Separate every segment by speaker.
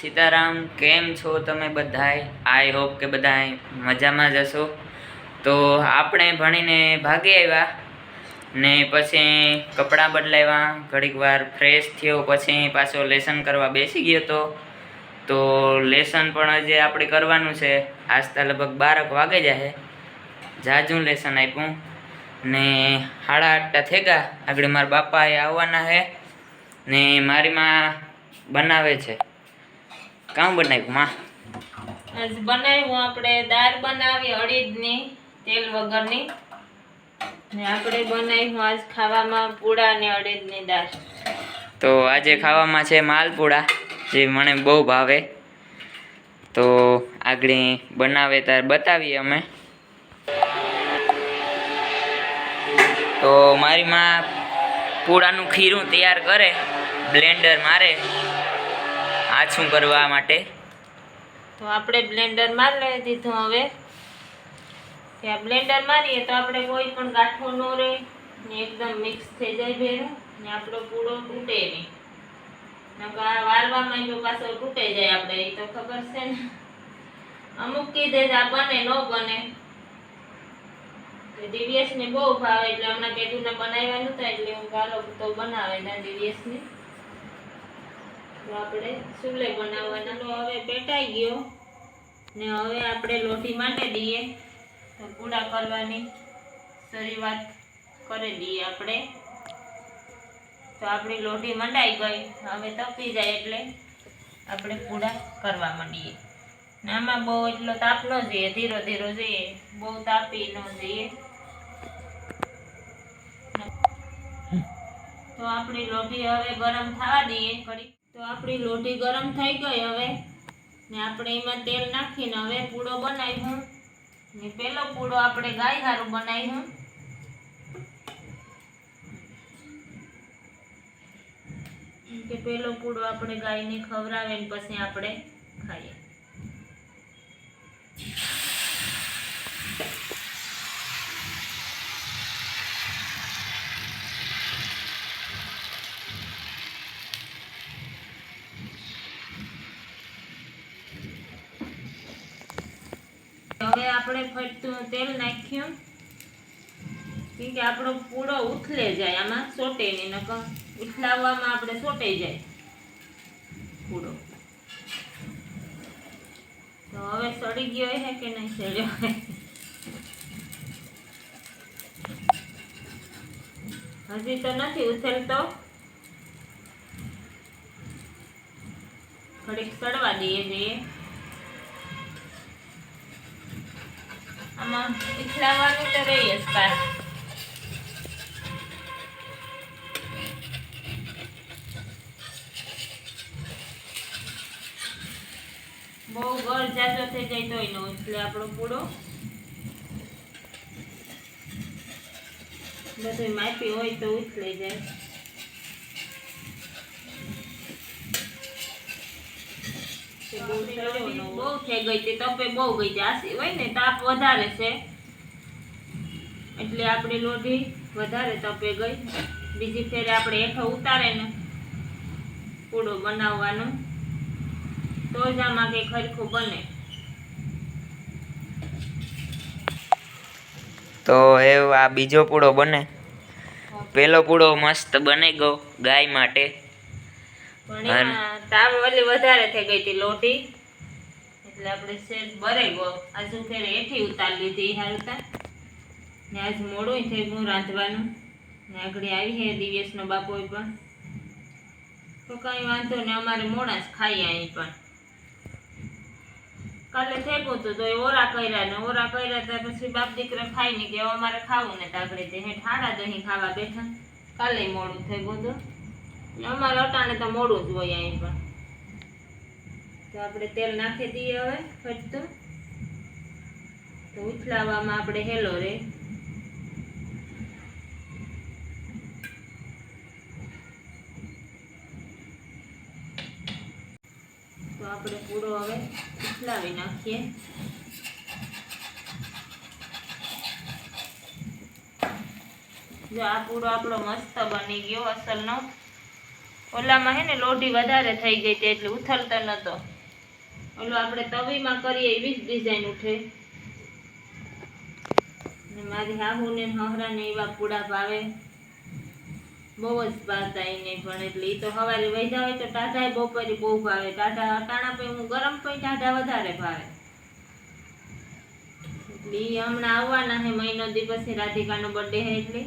Speaker 1: સીતારામ, કેમ છો તમે બધાય? આઈ હોપ કે બધાય મજામાં જ હશો. તો આપણે ભણીને ભાગી આવ્યા ને પછી કપડાં બદલાવ્યા. ઘડીક વાર ફ્રેશ થયો, પછી પાછો લેસન કરવા બેસી ગયો તો. તો લેસન પણ હજી આપણે કરવાનું છે. આજતા લગભગ બારક વાગે જાય જાજું લેસન આપ્યું. ને સાડા આઠટા ગયા. આગળ મારા બાપા એ આવવાના છે ને મારી માં બનાવે છે. કામ બનાવ્યું માં?
Speaker 2: આજ બનાવ્યું આપણે દાળ બનાવી અડીદની તેલ વગરની. ને આપણે બનાવ્યું આજ ખાવામાં પૂડા ને અડીદની દાળ.
Speaker 1: તો આજે ખાવામાં છે માલપુડા જે મને બહુ ભાવે. તો આગળ બનાવે ત્યારે બતાવીએ અમે. તો મારી માં પૂડાનું ખીરું તૈયાર કરે બ્લેન્ડર મારે. આછું કરવા માટે?
Speaker 2: તો આપણે બ્લેન્ડર મારી લઈ દીધું હવે. ત્યાં બ્લેન્ડર મારીએ તો આપણે કોઈ પણ ગાંઠો ન રહે ને એકદમ મિક્સ થઈ જાય ભેરું ને આપણો પૂળો તૂટે નહીં. વારવામાં જો પાછો તૂટે જાય આપણે એ તો ખબર છે ને. અમુક કીધે આ બને, ન બને. દિવ્યેશ ને બહુ ભાવે, એટલે હમણાં કીધું ને બનાવવાનું નતા એટલે હું ગાલો તો બનાવે ના દિવ્યેશ ને તો આપણે સુલે બનાવવાના. તો હવે પેટાઈ ગયો. ને હવે આપણે લોટી માટે દઈએ. તો પૂડા કરવાની શરૂઆત કરી દઈએ આપણે. તો આપણી લોટી મંડાઈ ગઈ. હવે તપી જાય એટલે આપણે પૂડા કરવા માંડીએ. ને આમાં બહુ એટલો તાપ ન જોઈએ. ધીરો ધીરો જોઈએ. બહુ તાપી ન જોઈએ. તો આપણી લોટી હવે ગરમ થવા દઈએ. ઘડી તો આપણી લોટી ગરમ થઈ ગઈ હવે. ને આપણે એમાં તેલ નાખીને હવે પૂડો બનાવ્યું. ને પહેલો પૂડો આપણે ગાય હારું બનાવ્યું. કે પેલો પૂડો આપણે ગાયને ખવડાવે પછી આપણે ખાઈએ હવે આપણે ફરતું તેલ નાખ્યું. કે આપણો પૂળો ઉથલે જાય, આમાં સોટે નહીં, નકર ઉથલાવવામાં આપણે સોટે જાય પૂળો તો હવે સડી ગયો હે કે નહીં સડ્યો હજી તો નથી ઉથલતો. થોડીક સડવા દઈએ જઈએ આમાં ઉથલાવવાનું તો રહી જ બહુ ગળ જાજો થઈ જાય તોય નો એટલે આપણો પૂડો બધું માપી હોય તો ઉછળી જાય બહુ થઈ ગઈ તે તપે બહુ ગઈ છે. આસી હોય ને તાપ વધારે છે. એટલે આપણી લોઢી વધારે તપે ગઈ. બીજી ફેરે આપણે હેઠો ઉતારે ને પૂડો બનાવવાનો. તો જ આમાં કંઈ ખરખું બને.
Speaker 1: તો એ આ બીજો પૂડો બને. પેલો પૂડો મસ્ત બને ગયો ગાય માટે.
Speaker 2: પણ તાવ ઓલી વધારે થઈ ગઈ હતી લોટી. એટલે આપણે સેજ બરે ગયો આજુ ફેરે હેઠી ઉતારી લીધી હાલતા. ને આજ મોડું થઈ ગયું રાંધવાનું. ને આગળ આવી છે દિવ્યેશનો બાપો પણ. તો કઈ વાંધો ને અમારે મોડા જ ખાઈએ અહીં પણ. કાલે થેગું હતું તો એ ઓરા કર્યા ને ઓરા કર્યા તો પછી બાપ દીકરા ખાઈ ને કે અમારે ખાવું ને તાકડે તે હે ઠાડા દહીં ખાવા બેઠા. કાલે મોડું થઈ ગયું હતું અમારે અટાણે તો મોડું જ હોય અહીં પણ. તો આપણે તેલ નાખી દઈએ હવે ફટતું. તો ઉથલાવવામાં આપણે હેલો રે. તો આપણે પૂરો હવે ઉથલાવી નાખીએ. જો આ પૂરો આપણો મસ્ત બની ગયો અસલનો. ઓલામાં હે ને લોઢી વધારે થઈ ગઈ હતી એટલે ઉથલતો નહોતો ઓલો આપણે તવીમાં કરીએ એવી જ ડિઝાઇન ઉઠે. મારી હાહુને હહરાને એવા પૂડા ભાવે. બહુ જ ભાવતા એને પણ એટલે એ તો સવારે વૈધા હોય તો ટાઢા બપોરે બહુ ભાવે. ટાઢા અટાણા પછી હું ગરમ પછી ટાઢા વધારે ભાવે. એટલે એ હમણાં આવવાના હે મહિનો દિવસે રાધિકાનો બર્થડે છે એટલે.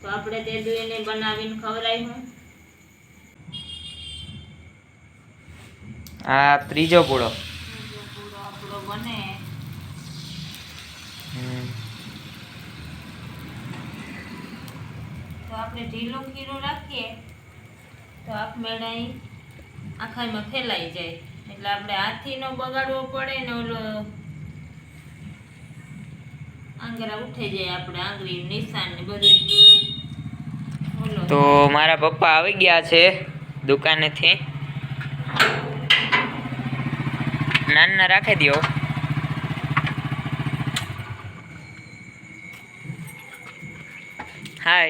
Speaker 2: તો આપણે તે દુ એને બનાવીને ખવડાવ્યું
Speaker 1: આ ત્રીજો પૂળો.
Speaker 2: બને. તો આપણે ઢીલો ખીરો રાખીએ તો આપમેળે આખામાં ફેલાઈ જાય. એટલે આપણે હાથથી નો બગાડવો પડે ને ઓલો આંગળા ઉઠી જાય આપણે આંગળી નિશાન ને બધું.
Speaker 1: તો મારા પપ્પા આવી ગયા છે દુકાનેથી. નાના રાખી દો hi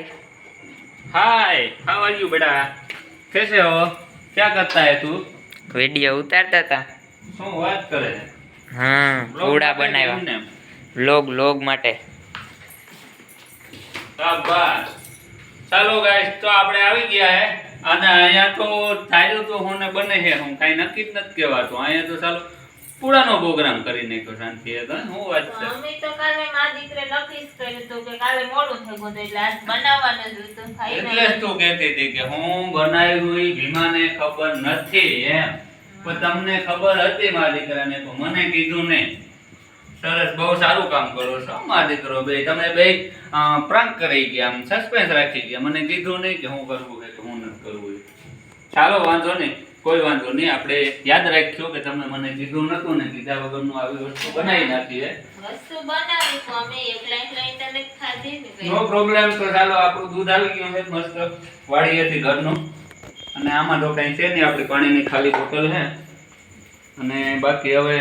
Speaker 3: hi how are you बेटा कैसे हो क्या करता है तू
Speaker 1: વિડીયો ઉતારતા હતા
Speaker 3: શું વાત કરે છે
Speaker 1: હા
Speaker 3: Vlog
Speaker 1: પૂડા
Speaker 3: માટે
Speaker 1: બનાવ્યા
Speaker 3: કેમને?
Speaker 1: લોગ લોગ માટે
Speaker 3: શાબાશ ચાલો ગાઈસ તો આપણે આવી ગયા હે અને અહીંયા તો ધાર્યું તો હું ને બને છે હું કાંઈ નક્કી જ નથી કહેવાતું અહીંયા તો ચાલો પૂળાનો પ્રોગ્રામ કરી નાખ્યો શાંતિ એ તો હું
Speaker 2: વાત
Speaker 3: છે?
Speaker 2: અમે તો કાલે મા દીકરે નક્કી કર્યું તો કે કાલે મોડું થઈ ગયું એટલે આજ બનાવવાનું જ હતું ખાઈ
Speaker 3: એટલે જ તું કહેતી હતી કે હું બનાવ્યું એ ભીમાને ખબર નથી એમ. પણ તમને ખબર હતી મારા દીકરાને તો મને કીધું ને સરસ બહુ સારું કામ કરો છો મારા દીકરો બે. તમે બે પ્રાંક કરી ગયા આમ સસ્પેન્સ રાખી ગયા. મને કીધું નહીં કે હું કરવું કે હું નથી કરવું ચાલો વાંધો નહીં. કોઈ વાંધો નહીં. આપણે યાદ રાખ્યો કે તમે મને કીધું નતું ને કીધા વગરનું આવી વસ્તુ બનાવી નાખીએ
Speaker 2: વસ્તુ બનાવી તો અમે એકલા એકલા ઇન્ટરનેટ ખાધી ને
Speaker 3: નો પ્રોબ્લેમ તો ચાલો આપણું દૂધ આવી ગયું છે મસ્ત વાડીએથી ઘરનું. અને આમાં તો કાંઈ છે નહીં. આપણી પાણીની ખાલી બોટલ છે. અને બાકી હવે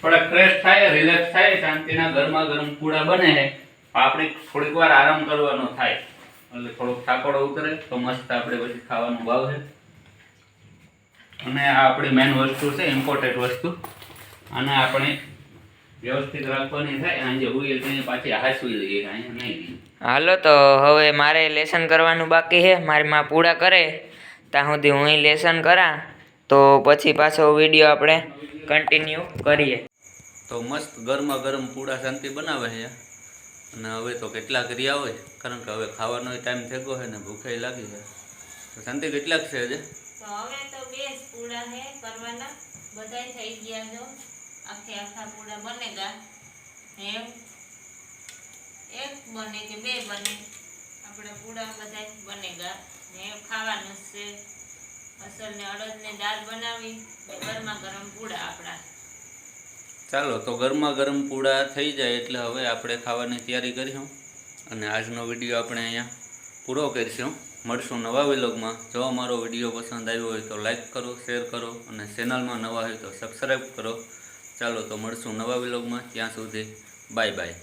Speaker 3: થોડાક ફ્રેશ થાય રિલેક્સ થાય શાંતિના ગરમા ગરમ પૂડા બને છે. આપણે થોડીક વાર આરામ કરવાનો થાય. એટલે થોડોક થાકોડો ઉતરે તો મસ્ત આપણે પછી ખાવાનું ભાવ છે. અને આ આપણી મેન વસ્તુ છે ઇમ્પોર્ટેન્ટ વસ્તુ. અને આપણે વ્યવસ્થિત રાખવાની થાય અને જે હોય તેની પાછી હાસવી લઈએ નહીં.
Speaker 1: હાલો તો હવે મારે લેસન કરવાનું બાકી છે. મારી માં પૂરા કરે ત્યાં સુધી હું લેસન કરા તો પછી પાછો વીડિયો આપણે કન્ટિન્યુ કરીએ.
Speaker 3: તો મસ્ત ગરમા ગરમ પૂડા શાંતિ બનાવે છે. અને હવે તો કેટલા રહ્યા હોય કારણ કે હવે ખાવાનો ટાઈમ થઈ ગયો છે ને ભૂખે લાગી છે તો શાંતિ કેટલાક છે હજે?
Speaker 2: તો હવે તો બે જ પૂડા હે, કરવાના. બધાય થઈ ગયા જો. આખે આખા પૂડા બનેગા. એમ. એક બને કે બે બને. આપણે પૂડા બધાય બનેગા. ને ખાવાનું છે. અસલ ને અડદ ને દાળ બનાવી ગરમા ગરમ પૂડા આપણા.
Speaker 3: ચાલો, તો ગરમા ગરમ પૂડા થઈ જાય એટલે હવે આપણે ખાવાની તૈયારી કરીશું અને આજનો વીડિયો આપણે અહીંયા પૂરો કરીશું. મળશું નવા વિલોગમાં. જો અમારો વીડિયો પસંદ આવ્યો હોય તો લાઇક કરો શેર કરો અને ચેનલમાં નવા હોય તો સબસ્ક્રાઈબ કરો. ચાલો તો મળશું નવા વિલોગમાં. ત્યાં સુધી બાય બાય